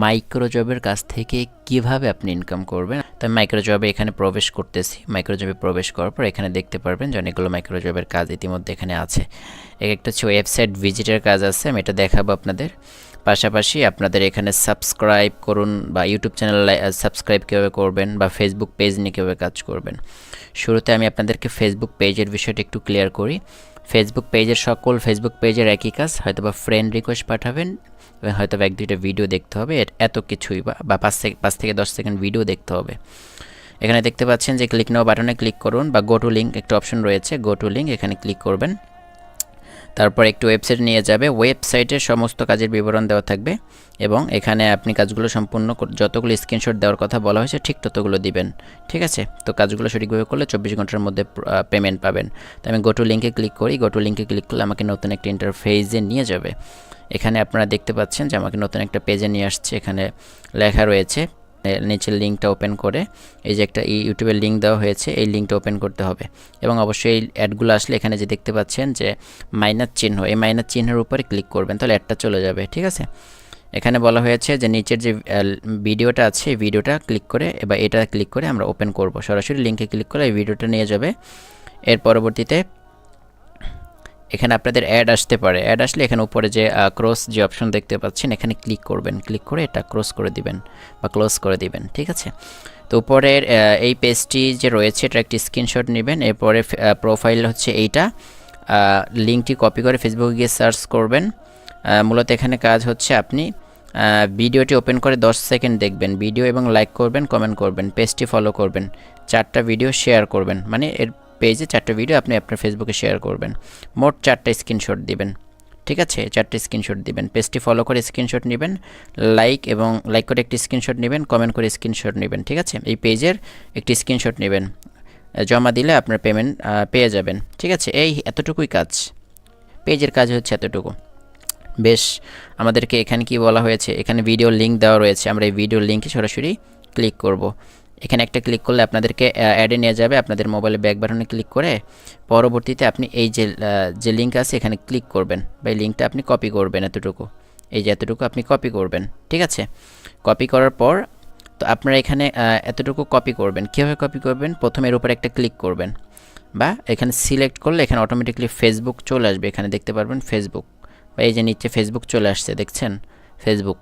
মাইক্রোজবের কাছ থেকে কীভাবে আপনি ইনকাম করবেন? তো আমি মাইক্রোজবে এখানে প্রবেশ করতেছি। মাইক্রোজবে প্রবেশ করার পর এখানে দেখতে পারবেন যে অনেকগুলো মাইক্রোজবের কাজ ইতিমধ্যে এখানে আছে। এক একটা হচ্ছে ওয়েবসাইট ভিজিটের কাজ আছে, আমি এটা দেখাবো আপনাদের। পাশাপাশি আপনাদের এখানে সাবস্ক্রাইব করুন বা ইউটিউব চ্যানেল সাবস্ক্রাইব কীভাবে করবেন বা ফেসবুক পেজ নিয়ে কীভাবে কাজ করবেন। শুরুতে আমি আপনাদেরকে ফেসবুক পেজের বিষয়টা একটু ক্লিয়ার করি। ফেসবুক পেজের সকল ফেসবুক পেজের একই কাজ হয়তো বা ফ্রেন্ড রিকোয়েস্ট পাঠাবেন, এবং হয়তো বা এক দুইটা ভিডিও দেখতে হবে এত কিছুই বা বা পাঁচ থেকে পাঁচ থেকে দশ সেকেন্ড ভিডিও দেখতে হবে। এখানে দেখতে পাচ্ছেন যে ক্লিক নাও বাটনে ক্লিক করুন, বা গো টু লিঙ্ক একটা অপশন রয়েছে গো টু লিঙ্ক এখানে ক্লিক করবেন। তারপর একটু ওয়েবসাইট নিয়ে যাবে। ওয়েবসাইটের সমস্ত কাজের বিবরণ দেওয়া থাকবে এবং এখানে আপনি কাজগুলো সম্পূর্ণ যতগুলো স্ক্রিনশট দেওয়ার কথা বলা হয়েছে, ঠিক ততগুলো দিবেন। ঠিক আছে? তো কাজগুলো সঠিকভাবে করলে চব্বিশ ঘণ্টার মধ্যে পেমেন্ট পাবেন। তো আমি গোটু লিঙ্কে ক্লিক করি। গোটু লিঙ্কে ক্লিক করলে আমাকে নতুন একটা ইন্টারফেসে নিয়ে যাবে। এখানে আপনারা দেখতে পাচ্ছেন যে আমাকে নতুন একটা পেজে নিয়ে আসছে। এখানে লেখা রয়েছে নিচের লিঙ্কটা ওপেন করে, এই যে একটা ইউটিউবের লিঙ্ক দেওয়া হয়েছে, এই লিঙ্কটা ওপেন করতে হবে। এবং অবশ্যই এই অ্যাডগুলো আসলে এখানে যে দেখতে পাচ্ছেন যে মাইনাস চিহ্ন, এই মাইনাস চিহ্নের উপরে ক্লিক করবেন, তাহলে অ্যাডটা চলে যাবে, ঠিক আছে? এখানে বলা হয়েছে যে নিচের যে ভিডিওটা আছে, এই ভিডিওটা ক্লিক করে এবার এটা ক্লিক করে আমরা ওপেন করব। সরাসরি লিঙ্কে ক্লিক করে এই ভিডিওটা নিয়ে যাবে। এর পরবর্তীতে এখানে আপনাদের অ্যাড আসতে পারে। অ্যাড আসলে এখানে উপরে যে ক্রস যে অপশন দেখতে পাচ্ছেন, এখানে ক্লিক করবেন। ক্লিক করে এটা ক্রস করে দিবেন বা ক্লোজ করে দিবেন, ঠিক আছে? তো উপরের এই পেজটি যে রয়েছে এটা একটি স্ক্রিনশট নেবেন। এরপরে প্রোফাইল হচ্ছে এইটা। লিঙ্কটি কপি করে ফেসবুকে গিয়ে সার্চ করবেন। মূলত এখানে কাজ হচ্ছে আপনি ভিডিওটি ওপেন করে 10 সেকেন্ড দেখবেন। ভিডিও এবং লাইক করবেন কমেন্ট করবেন পেজটি ফলো করবেন। চারটা ভিডিও শেয়ার করবেন। মানে এর পেজে চারটা ভিডিও আপনি আপনার ফেসবুকে শেয়ার করবেন। মোট চারটা স্ক্রিনশট দিবেন। ঠিক আছে? চারটে স্ক্রিনশট দিবেন। পেজটি ফলো করে স্ক্রিনশট নেবেন লাইক এবং লাইক করে একটি স্ক্রিনশট নেবেন কমেন্ট করে স্ক্রিনশট নেবেন। ঠিক আছে? এই পেজের একটি স্ক্রিনশট নেবেন। জমা দিলে আপনার পেমেন্ট পেয়ে যাবেন। ঠিক আছে? এই এতটুকুই কাজ। পেজের কাজ হচ্ছে এতটুকু। বেশ, আমাদেরকে এখানে কি বলা হয়েছে? এখানে ভিডিও লিঙ্ক দেওয়া রয়েছে। আমরা এই ভিডিও লিঙ্কে সরাসরি ক্লিক করব। এখানে একটা ক্লিক করলে আপনাদেরকে অ্যাডে নিয়ে যাবে। আপনাদের মোবাইলে ব্যাক বাটনে ক্লিক করে পরবর্তীতে আপনি এই যে যে লিঙ্ক আছে, এখানে ক্লিক করবেন বা এই লিঙ্কটা আপনি কপি করবেন এতটুকু। এই যে এতটুকু আপনি কপি করবেন, ঠিক আছে? কপি করার পর তো আপনারা এখানে এতটুকু কপি করবেন। কীভাবে কপি করবেন? প্রথমে এর উপরে একটা ক্লিক করবেন বা এখানে সিলেক্ট করলে এখানে অটোমেটিকলি ফেসবুক চলে আসবে। এখানে দেখতে পারবেন ফেসবুক বা এই যে নিচে ফেসবুক চলে আসছে, দেখছেন? ফেসবুক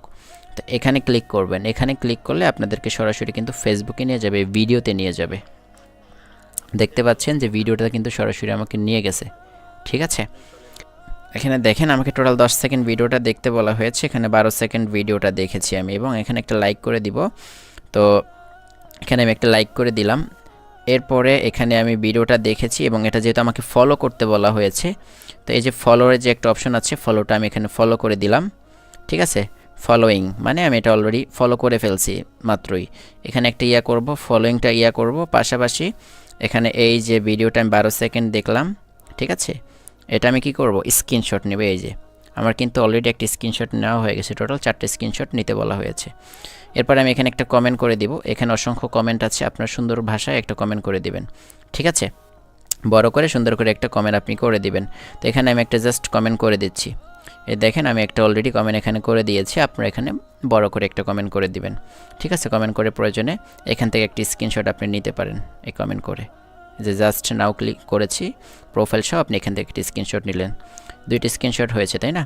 তো এখানে ক্লিক করবেন। এখানে ক্লিক করলে আপনাদেরকে সরাসরি কিন্তু ফেসবুকে নিয়ে যাবে ভিডিওতে নিয়ে যাবে। দেখতে পাচ্ছেন যে ভিডিওটা কিন্তু সরাসরি আমাকে নিয়ে গেছে। ঠিক আছে? এখানে দেখেন আমাকে টোটাল 10 সেকেন্ড ভিডিওটা দেখতে বলা হয়েছে। এখানে বারো সেকেন্ড ভিডিওটা দেখেছি আমি এবং এখানে একটা লাইক করে দিব। তো এখানে আমি একটা লাইক করে দিলাম। এরপরে এখানে আমি ভিডিওটা দেখেছি এবং এটা যেহেতু আমাকে ফলো করতে বলা হয়েছে, তো এই যে ফলোয়ের যে একটা অপশন আছে ফলোটা আমি এখানে ফলো করে দিলাম। ঠিক আছে? ফলোয়িং মানে আমি এটা অলরেডি ফলো করে ফেলছি মাত্রই। এখানে একটা ইয়া করব ফলোয়িংটা ইয়া করব, পাশাপাশি এখানে এই যে ভিডিওটা আমি বারো সেকেন্ড দেখলাম, ঠিক আছে? এটা আমি কি করব? স্ক্রিনশট নেবে, এই যে। আমার কিন্তু অলরেডি একটা স্ক্রিনশট নেওয়া হয়ে গেছে টোটাল চারটে স্ক্রিনশট নিতে বলা হয়েছে। এরপর আমি এখানে একটা কমেন্ট করে দিব, এখানে অসংখ্য কমেন্ট আছে, আপনার সুন্দর ভাষায় একটা কমেন্ট করে দিবেন, ঠিক আছে? বড় করে সুন্দর করে একটা কমেন্ট আপনি করে দিবেন। তো এখানে আমি একটা জাস্ট কমেন্ট করে দিচ্ছি। এই দেখেন, আমি একটা অলরেডি কমেন্ট এখানে করে দিয়েছি, আপনারা এখানে বড় করে একটা কমেন্ট করে দিবেন। ঠিক আছে? কমেন্ট করে প্রয়োজনে এখান থেকে একটি স্ক্রিনশট আপনি নিতে পারেন এই কমেন্ট করে। যে জাস্ট নাও ক্লিক করেছি প্রোফাইল সহ আপনি এখান থেকে একটি স্ক্রিনশট নিলেন। দুইটি স্ক্রিনশট হয়েছে, তাই না?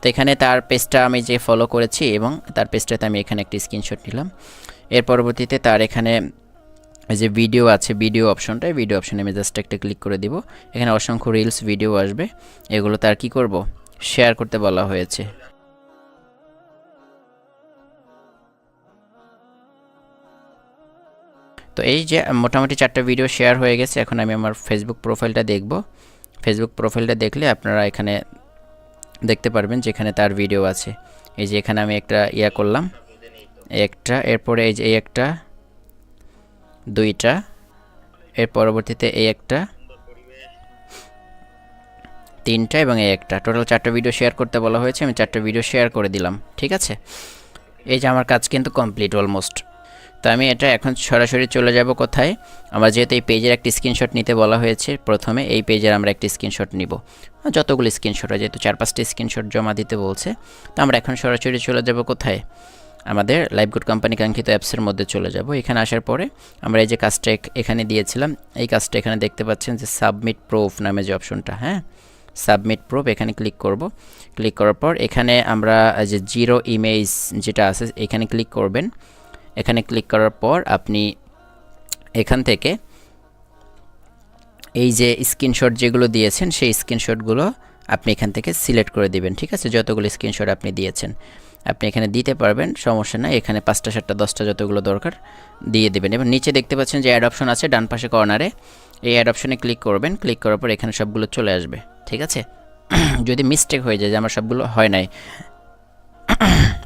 তো এখানে তার পেজটা আমি যে ফলো করেছি এবং তার পেজটাতে আমি এখানে একটি স্ক্রিনশট নিলাম। এর পরবর্তীতে তার এখানে যে ভিডিও আছে ভিডিও অপশনটা ভিডিও অপশনে আমি জাস্ট একটা ক্লিক করে দিব। এখানে অসংখ্য রিলস ভিডিও আসবে। এগুলো তার কি করব? শেয়ার করতে বলা হয়েছে। তো এই যে মোটামুটি চারটা ভিডিও শেয়ার হয়ে গেছে, এখন আমি আমার ফেসবুক প্রোফাইলটা দেখব। ফেসবুক প্রোফাইলটা দেখলে আপনারা এখানে দেখতে পারবেন যেখানে তার ভিডিও আছে। এই যে এখানে আমি একটা ইয়া করলাম, একটা, এরপরে এই যে এই একটা, দুইটা, এর পরবর্তীতে এই একটা তিনটা এবং এই একটা। টোটাল চারটা ভিডিও শেয়ার করতে বলা হয়েছে, আমি চারটা ভিডিও শেয়ার করে দিলাম, ঠিক আছে? এই যে আমার কাজ কিন্তু কমপ্লিট অলমোস্ট তো আমি এটা এখন সরাসরি চলে যাব কোথায়? আমরা যেহেতু এই পেজের একটি স্ক্রিনশট নিতে বলা হয়েছে, প্রথমে এই পেজের আমরা একটি স্ক্রিনশট নিব। যতগুলো স্ক্রিনশট হয় যেহেতু চার পাঁচটি স্ক্রিনশট জমা দিতে বলছে, তো আমরা এখন সরাসরি চলে যাব কোথায়? আমাদের লাইভগুড কোম্পানি কাঙ্ক্ষিত অ্যাপসের মধ্যে চলে যাব। এখানে আসার পরে আমরা এই যে কাজটা এখানে দিয়েছিলাম, এই কাজটা এখানে দেখতে পাচ্ছেন যে সাবমিট প্রুফ নামে যে অপশনটা হ্যাঁ? সাবমিট প্রুফ এখানে ক্লিক করব। ক্লিক করার পর এখানে আমরা যে জিরো ইমেজ যেটা আছে, এখানে ক্লিক করবেন। এখানে ক্লিক করার পর আপনি এখান থেকে এই যে স্ক্রিনশট যেগুলো দিয়েছেন, সেই স্ক্রিনশটগুলো আপনি এখান থেকে সিলেক্ট করে দিবেন, ঠিক আছে? যতগুলো স্ক্রিনশট আপনি দিয়েছেন। আপনি এখানে দিতে পারবেন, সমস্যা নাই। এখানে পাঁচটা, সাতটা, দশটা যতগুলো দরকার, দিয়ে দেবেন। এবং নিচে দেখতে পাচ্ছেন যে অ্যাড অপশন আছে ডান পাশে কর্নারে এই অ্যাড অপশনে ক্লিক করবেন। ক্লিক করার পর এখানে সবগুলো চলে আসবে। ঠিক আছে? যদি মিস্টেক হয়ে যায় যে আমার সবগুলো হয় নাই।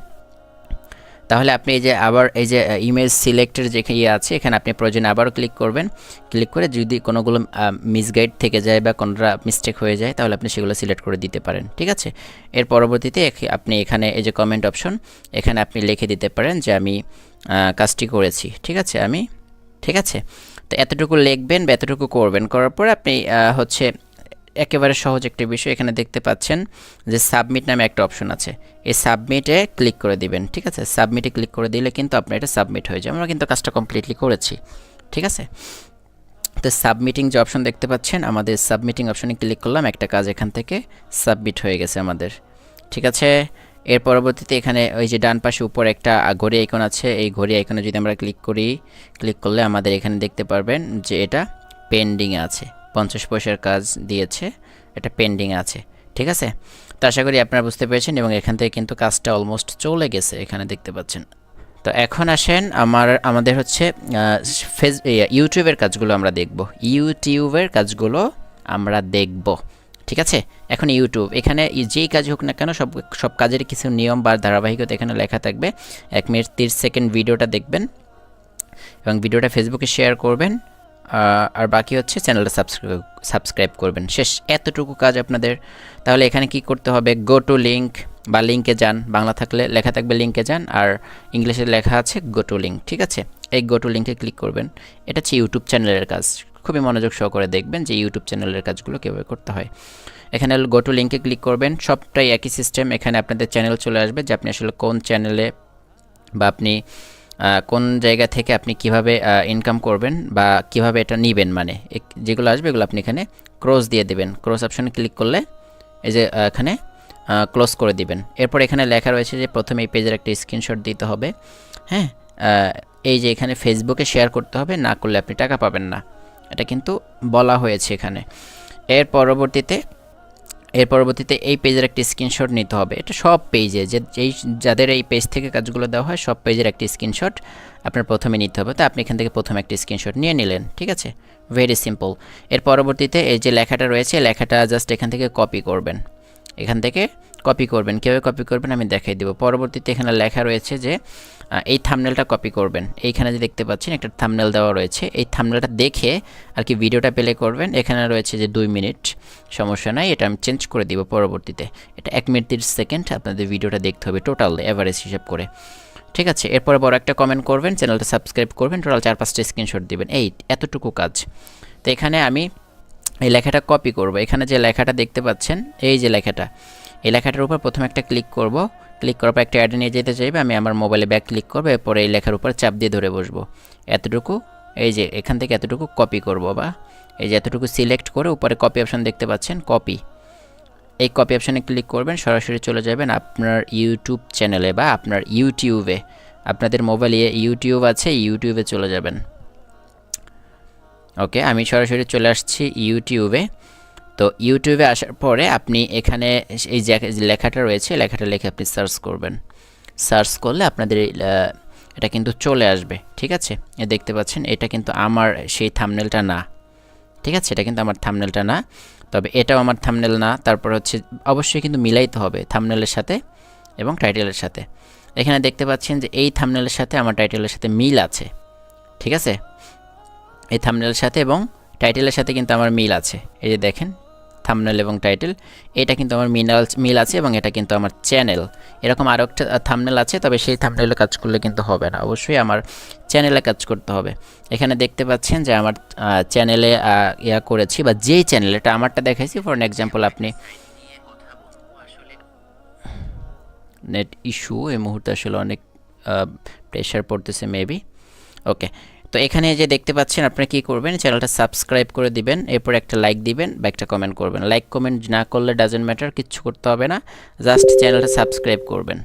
তাহলে আপনি এই যে আবার এই যে ইমেজ সিলেক্টের যে ইয়ে আছে, এখানে আপনি প্রয়োজনে আবারও ক্লিক করবেন। ক্লিক করে যদি কোনোগুলো মিসগাইড থেকে যায় বা কোনোটা মিস্টেক হয়ে যায়, তাহলে আপনি সেগুলো সিলেক্ট করে দিতে পারেন, ঠিক আছে? এর পরবর্তীতে আপনি এখানে এই যে কমেন্ট অপশন এখানে আপনি লিখে দিতে পারেন যে আমি কাজটি করেছি, ঠিক আছে? আমি, ঠিক আছে? তো এতটুকু লিখবেন বা এতটুকু করবেন, করার পর আপনি হচ্ছে একেবারে সহজ একটা বিষয় এখানে দেখতে পাচ্ছেন যে সাবমিট নামে একটা অপশন আছে। এই সাবমিটে ক্লিক করে দিবেন, ঠিক আছে? সাবমিটে ক্লিক করে দিলে কিন্তু আপনার এটা সাবমিট হয়ে যায় আমরা কিন্তু কাজটা কমপ্লিটলি করেছি, ঠিক আছে? তো সাবমিটিং যে অপশন দেখতে পাচ্ছেন, আমাদের সাবমিটিং অপশনে ক্লিক করলাম, একটা কাজ এখান থেকে সাবমিট হয়ে গেছে আমাদের, ঠিক আছে? এর পরবর্তীতে এখানে ওই যে ডান পাশে উপর একটা ঘড়ি আইকন আছে, এই ঘড়ি আইকনে যদি আমরা ক্লিক করি, ক্লিক করলে আমাদের এখানে দেখতে পারবেন যে এটা পেন্ডিংয়ে আছে। পঞ্চাশ পয়সার কাজ দিয়েছে, এটা পেন্ডিং আছে, ঠিক আছে? তো আশা করি আপনারা বুঝতে পেরেছেন এবং এখান থেকে কিন্তু কাজটা অলমোস্ট চলে গেছে, এখানে দেখতে পাচ্ছেন। তো এখন আসেন আমার, আমাদের হচ্ছে ফেস ইউটিউবের কাজগুলো আমরা দেখব। ইউটিউবের কাজগুলো আমরা দেখব, ঠিক আছে? এখন ইউটিউব এখানে যেই কাজ হোক না কেন সব সব কাজের কিছু নিয়ম বা ধারাবাহিকতা এখানে লেখা থাকবে। এক মিনিট, তিরিশ সেকেন্ড ভিডিওটা দেখবেন এবং ভিডিওটা ফেসবুকে শেয়ার করবেন। আর বাকি হচ্ছে চ্যানেলটা সাবস্ক্রাইব সাবস্ক্রাইব করবেন। শেষ এতটুকু কাজ আপনাদের। তাহলে এখানে কি করতে হবে? গো টু লিঙ্ক বা লিঙ্কে যান। বাংলা থাকলে লেখা থাকবে লিঙ্কে যান। আর ইংলিশে লেখা আছে গো টু লিঙ্ক ঠিক আছে? এই গো টু লিঙ্কে ক্লিক করবেন। এটা হচ্ছে ইউটিউব চ্যানেলের কাজ। খুবই মনোযোগ সহকারে দেখবেন যে ইউটিউব চ্যানেলের কাজগুলো কীভাবে করতে হয়। এখানে গো টু লিঙ্কে ক্লিক করবেন। সবটাই একই সিস্টেম এখানে আপনাদের চ্যানেল চলে আসবে যে আপনি আসলে কোন চ্যানেলে বা আপনি কোন জায়গা থেকে আপনি কীভাবে ইনকাম করবেন বা কীভাবে এটা নেবেন মানে যেগুলো আসবে এগুলো আপনি এখানে ক্রস দিয়ে দেবেন। ক্রস অপশনে ক্লিক করলে এই যে এখানে ক্লোজ করে দিবেন। এরপর এখানে লেখা রয়েছে যে প্রথমে এই পেজের একটা স্ক্রিনশট দিতে হবে। হ্যাঁ এই যে এখানে ফেসবুকে শেয়ার করতে হবে, না করলে আপনি টাকা পাবেন না। এটা কিন্তু বলা হয়েছে এখানে। এর পরবর্তীতে এর পরবর্তীতে এই পেজের একটি স্ক্রিনশট নিতে হবে। এটা সব পেজে, যে, যেই, যাদের এই পেজ থেকে কাজগুলো দেওয়া হয়, সব পেজের একটি স্ক্রিনশট আপনার প্রথমে নিতে হবে। তো আপনি এখান থেকে প্রথমে একটি স্ক্রিনশট নিয়ে নিলেন, ঠিক আছে? ভেরি সিম্পল এর পরবর্তীতে এই যে লেখাটা রয়েছে, লেখাটা জাস্ট এখান থেকে কপি করবেন। এখান থেকে কপি করবেন। কীভাবে কপি করবেন আমি দেখাই দেবো। পরবর্তীতে এখানে লেখা রয়েছে যে এই থামনেলটা কপি করবেন। এইখানে যে দেখতে পাচ্ছেন, একটা থামনেল দেওয়া রয়েছে। এই থামনেলটা দেখে আর কি ভিডিওটা প্লে করবেন। এখানে রয়েছে যে, দুই মিনিট। সমস্যা নাই, এটা আমি চেঞ্জ করে দিব পরবর্তীতে। এটা এক মিনিট তিরিশ সেকেন্ড আপনাদের ভিডিওটা দেখতে হবে টোটাল এভারেজ হিসাব করে। ঠিক আছে, এরপরে বড় একটা কমেন্ট করবেন চ্যানেলটা সাবস্ক্রাইব করবেন টোটাল চার পাঁচটা স্ক্রিনশট দিবেন। এই, এতটুকু কাজ। তো এখানে আমি এই লেখাটা কপি করব। এখানে যে লেখাটা দেখতে পাচ্ছেন, এই যে লেখাটা এই লেখাটার উপর প্রথমে একটা ক্লিক করব। ক্লিক করার পর একটা অ্যাডে নিয়ে যেতে চাইবে, আমি আমার মোবাইলে ব্যাক ক্লিক করব, এরপরে এই লেখার উপর চাপ দিয়ে ধরে বসবো। এতটুকু, এই যে এখান থেকে এতটুকু কপি করব বা, এই যে এতটুকু সিলেক্ট করে উপরে কপি অপশান দেখতে পাচ্ছেন কপি এই কপি অপশানে ক্লিক করবেন, সরাসরি চলে যাবেন আপনার ইউটিউব চ্যানেলে বা আপনার ইউটিউবে আপনাদের মোবাইলে ইউটিউব আছে ইউটিউবে চলে যাবেন। ওকে আমি সরাসরি চলে আসছি ইউটিউবে তো ইউটিউবে আসার পরে আপনি এখানে এই যে লেখাটা রয়েছে, লেখাটা লিখে আপনি সার্চ করবেন। সার্চ করলে আপনাদের এটা কিন্তু চলে আসবে, ঠিক আছে? এ দেখতে পাচ্ছেন, এটা কিন্তু আমার সেই থামনেলটা না, ঠিক আছে? এটা কিন্তু আমার থামনেলটা না, তবে এটাও আমার থামনেল না। তারপর হচ্ছে অবশ্যই কিন্তু মিলাইতে হবে থামনেলের সাথে এবং টাইটেলের সাথে। এখানে দেখতে পাচ্ছেন যে এই থামনেলের সাথে আমার টাইটেলের সাথে মিল আছে, ঠিক আছে? এই থামনেলের সাথে এবং টাইটেলের সাথে কিন্তু আমার মিল আছে। এই যে দেখেন থামনেল এবং টাইটেল এটা কিন্তু আমার মিনাল মিল আছে এবং এটা কিন্তু আমার চ্যানেল এরকম আরও একটা থামনেল আছে, তবে সেই থামনেলে কাজ করলে কিন্তু হবে না। অবশ্যই আমার চ্যানেলে কাজ করতে হবে। এখানে দেখতে পাচ্ছেন যে আমার চ্যানেলে ইয়া করেছি বা যেই চ্যানেল এটা আমারটা দেখাইছি। ফর এক্সাম্পল আপনি নেট ইস্যু এই মুহূর্তে আসলে অনেক প্রেশার পড়তেছে মেবি ওকে তো এখানে যে দেখতে পাচ্ছেন আপনারা কি করবেন চ্যানেলটা সাবস্ক্রাইব করে দিবেন, এরপর একটা লাইক দিবেন বা একটা কমেন্ট করবেন। লাইক কমেন্ট না করলে ডাজেন্ট ম্যাটার কিচ্ছু করতে হবে না জাস্ট চ্যানেলটা সাবস্ক্রাইব করবেন।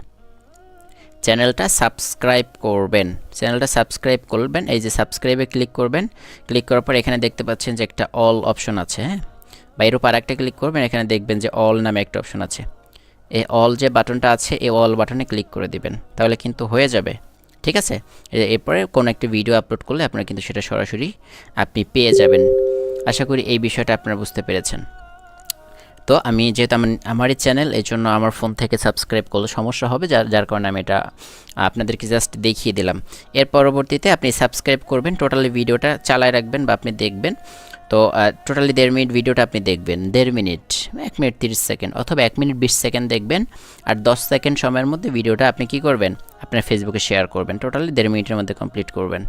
চ্যানেলটা সাবস্ক্রাইব করবেন। চ্যানেলটা সাবস্ক্রাইব করবেন, এই যে সাবস্ক্রাইবে ক্লিক করবেন ক্লিক করার পর এখানে দেখতে পাচ্ছেন যে একটা অল অপশন আছে হ্যাঁ? বা এর উপর আরেকটা ক্লিক করবেন, এখানে দেখবেন যে অল নামে একটা অপশন আছে। এই অল যে বাটনটা আছে, এই অল বাটনে ক্লিক করে দিবেন, তাহলে কিন্তু হয়ে যাবে। ঠিক আছে? এরপরে কোনো একটা ভিডিও আপলোড করলে আপনারা কিন্তু সেটা সরাসরি আপনি পেয়ে যাবেন। আশা করি এই বিষয়টা আপনারা বুঝতে পেরেছেন। তো আমি যেহেতু আমার, আমারই চ্যানেল এই জন্য আমার ফোন থেকে সাবস্ক্রাইব করলে সমস্যা হবে, যার যার কারণে আমি এটা আপনাদেরকে জাস্ট দেখিয়ে দিলাম। এর পরবর্তীতে আপনি সাবস্ক্রাইব করবেন টোটালি ভিডিওটা চালায় রাখবেন বা আপনি দেখবেন। তো টোটালি দেড় মিনিট ভিডিওটা আপনি দেখবেন। দেড় মিনিট, এক মিনিট তিরিশ সেকেন্ড অথবা এক মিনিট বিশ সেকেন্ড দেখবেন আর দশ সেকেন্ড সময়ের মধ্যে ভিডিওটা আপনি কি করবেন? আপনার ফেসবুকে শেয়ার করবেন। টোটালি দেড় মিনিটের মধ্যে কমপ্লিট করবেন।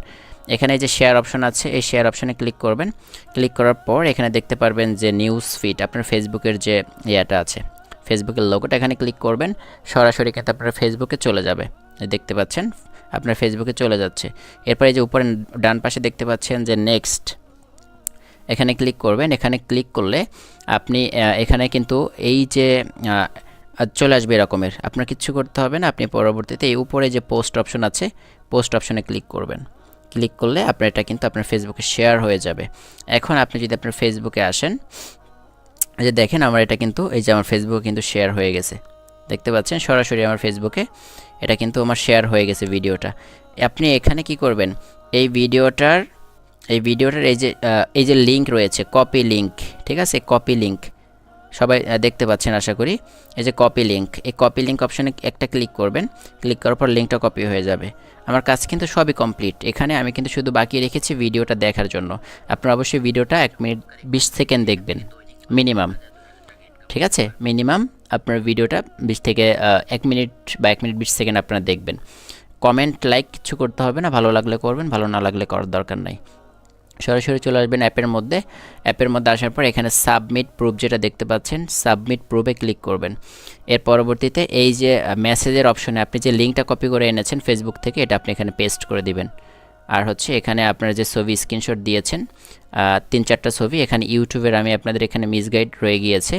এখানে যে শেয়ার অপশন আছে, এই শেয়ার অপশনে ক্লিক করবেন। ক্লিক করার পর এখানে দেখতে পারবেন যে নিউজ ফিড আপনার ফেসবুকের যে ইয়েটা আছে ফেসবুকের লোগোটা এখানে ক্লিক করবেন। সরাসরি কিন্তু আপনার ফেসবুকে চলে যাবে। দেখতে পাচ্ছেন, আপনার ফেসবুকে চলে যাচ্ছে। এরপরে যে উপরে ডান পাশে দেখতে পাচ্ছেন যে নেক্সট এখানে ক্লিক করবেন। এখানে ক্লিক করলে আপনি এখানে কিন্তু এই যে চলে আসবে এরকমের। আপনার কিচ্ছু করতে হবে না। আপনি পরবর্তীতে এই উপরে যে পোস্ট অপশন আছে পোস্ট অপশনে ক্লিক করবেন। ক্লিক করলে আপনার এটা কিন্তু আপনার ফেসবুকে শেয়ার হয়ে যাবে। এখন আপনি যদি আপনার ফেসবুকে আসেন যে দেখেন আমার এটা কিন্তু, এই যে আমার ফেসবুকে কিন্তু শেয়ার হয়ে গেছে। দেখতে পাচ্ছেন? সরাসরি আমার ফেসবুকে এটা কিন্তু আমার শেয়ার হয়ে গেছে ভিডিওটা আপনি এখানে কি করবেন? এই ভিডিওটার এই ভিডিওটার এই যে এই যে লিঙ্ক রয়েছে কপি লিঙ্ক ঠিক আছে? কপি লিঙ্ক সবাই দেখতে পাচ্ছেন আশা করি। এই যে কপি লিঙ্ক এই কপি লিঙ্ক অপশানে একটা ক্লিক করবেন। ক্লিক করার পর লিঙ্কটা কপি হয়ে যাবে। আমার কাজ কিন্তু সবই কমপ্লিট এখানে আমি কিন্তু শুধু বাকি রেখেছি ভিডিওটা দেখার জন্য। আপনারা অবশ্যই ভিডিওটা এক মিনিট, বিশ সেকেন্ড দেখবেন মিনিমাম ঠিক আছে? মিনিমাম আপনার ভিডিওটা বিশ থেকে এক মিনিট বা এক মিনিট বিশ সেকেন্ড আপনারা দেখবেন। কমেন্ট লাইক কিছু করতে হবে না। ভালো লাগলে করবেন, ভালো না লাগলে করার দরকার নাই। সরাসরি চলে আসবেন অ্যাপের মধ্যে। অ্যাপের মধ্যে আসার পর এখানে সাবমিট প্রুফ যেটা দেখতে পাচ্ছেন, সাবমিট প্রুফে ক্লিক করবেন। এর পরবর্তীতে এই যে মেসেজের অপশনে আপনি যে লিঙ্কটা কপি করে এনেছেন ফেসবুক থেকে, এটা আপনি এখানে পেস্ট করে দিবেন। আর হচ্ছে এখানে আপনারা যে ছবি স্ক্রিনশট দিয়েছেন তিন চারটা ছবি, এখানে ইউটিউবের আমি আপনাদের এখানে মিসগাইড রয়ে গিয়েছে।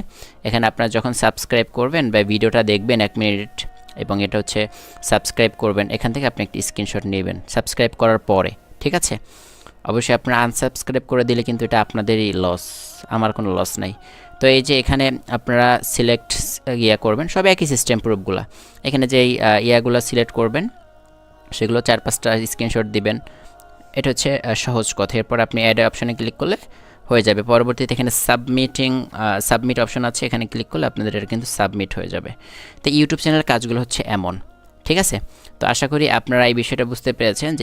এখানে আপনারা যখন সাবস্ক্রাইব করবেন বা ভিডিওটা দেখবেন এক মিনিট, এবং এটা হচ্ছে সাবস্ক্রাইব করবেন, এখান থেকে আপনি একটি স্ক্রিনশট নেবেন সাবস্ক্রাইব করার পরে, ঠিক আছে? অবশ্যই আপনারা আনসাবস্ক্রাইব করে দিলে কিন্তু এটা আপনাদেরই লস আমার কোনো লস নাই। তো এই যে এখানে আপনারা সিলেক্ট ইয়া করবেন, সব একই সিস্টেম প্রুফগুলো। এখানে যে ইয়াগুলো সিলেক্ট করবেন, সেগুলো চার পাঁচটা স্ক্রিনশট দিবেন। এটা হচ্ছে সহজ কথা। এরপর আপনি অ্যাড অপশানে ক্লিক করলে হয়ে যাবে। পরবর্তীতে এখানে সাবমিটিং সাবমিট অপশন আছে, এখানে ক্লিক করলে আপনাদের এটা কিন্তু সাবমিট হয়ে যাবে। তো ইউটিউব চ্যানেলের কাজগুলো হচ্ছে এমন, ঠিক আছে? তো আশা করি আপনারা এই বিষয়টা বুঝতে পেরেছেন যে